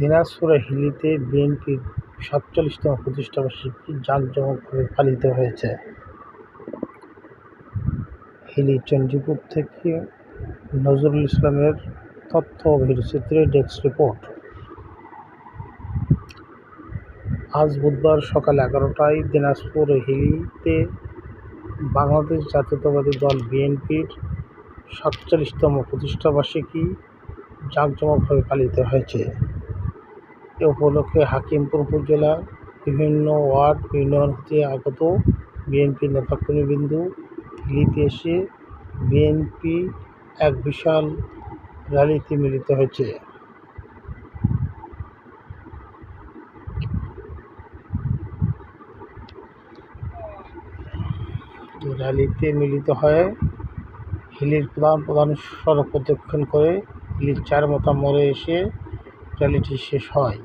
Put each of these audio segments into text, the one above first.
দিনাজপুরের হিলিতে বিএনপির সাতচল্লিশতম প্রতিষ্ঠাবার্ষিকী জাঁকজমকভাবে পালিত হয়েছে। হিলি চণ্ডীপুর থেকে নজরুল ইসলামের তথ্য ও ভিডিওচিত্রে ডেস্ক রিপোর্ট। আজ বুধবার সকাল এগারোটায় দিনাজপুর হিলিতে বাংলাদেশ জাতীয়তাবাদী দল বিএনপির সাতচল্লিশতম প্রতিষ্ঠাবার্ষিকী জাঁকজমকভাবে পালিত হয়েছে। এ উপলক্ষে হাকিমপুর উপজেলার বিভিন্ন ওয়ার্ড ইউনিয়ন হতে আগত বিএনপি নেতাকর্মীবৃন্দ হিলিতে এসে বিএনপি এক বিশাল র্যালিতে মিলিত হয়েছে। র্যালিতে মিলিত হয়ে হিলির প্রধান প্রধান সড়ক প্রদক্ষিণ করে হিলির চারমাথা মোড়ে এসে র্যালিটি শেষ হয়।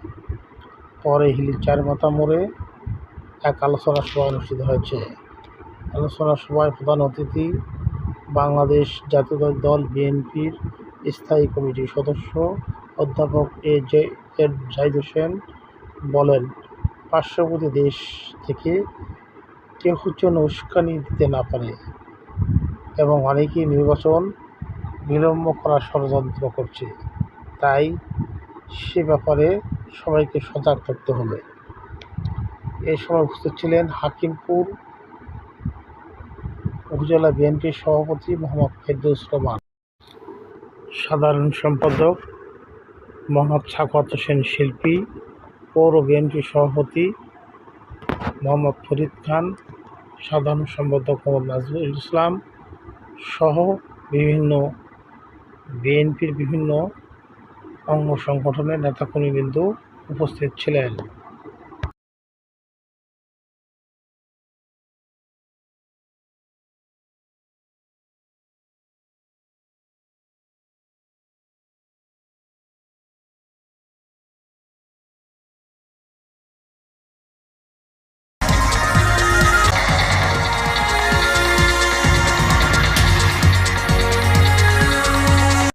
পরে হিলির চারমাথা মোড়ে এক আলোচনা সভা অনুষ্ঠিত হয়েছে। আলোচনা সভায় প্রধান অতিথি বাংলাদেশ জাতীয়তাবাদী দল বিএনপির স্থায়ী কমিটির সদস্য অধ্যাপক এ জে এড জাহিদ হোসেন বলেন, পার্শ্ববর্তী দেশ থেকে কেউ যেন উস্কানি দিতে না পারে এবং অনেকেই নির্বাচন বিলম্ব করার ষড়যন্ত্র করছে। তাই সে ব্যাপারে সবাইকে সজাগ থাকতে হবে। এ সময় উপস্থিত ছিলেন হাকিমপুর উপজেলা বিএনপির সভাপতি মোহাম্মদ ফেরদৌস রহমান। সাধারণ সম্পাদক মোহাম্মদ সাখাওয়াত হোসেন শিল্পী, পৌর বিএনপির সভাপতি মোহাম্মদ ফরিদ খান, সাধারণ সম্পাদক মোহাম্মদ নাজরুল ইসলাম সহ বিভিন্ন বিএনপির বিভিন্ন অঙ্গ সংগঠনের নেতাকর্মীবৃন্দ উপস্থিত ছিলেন।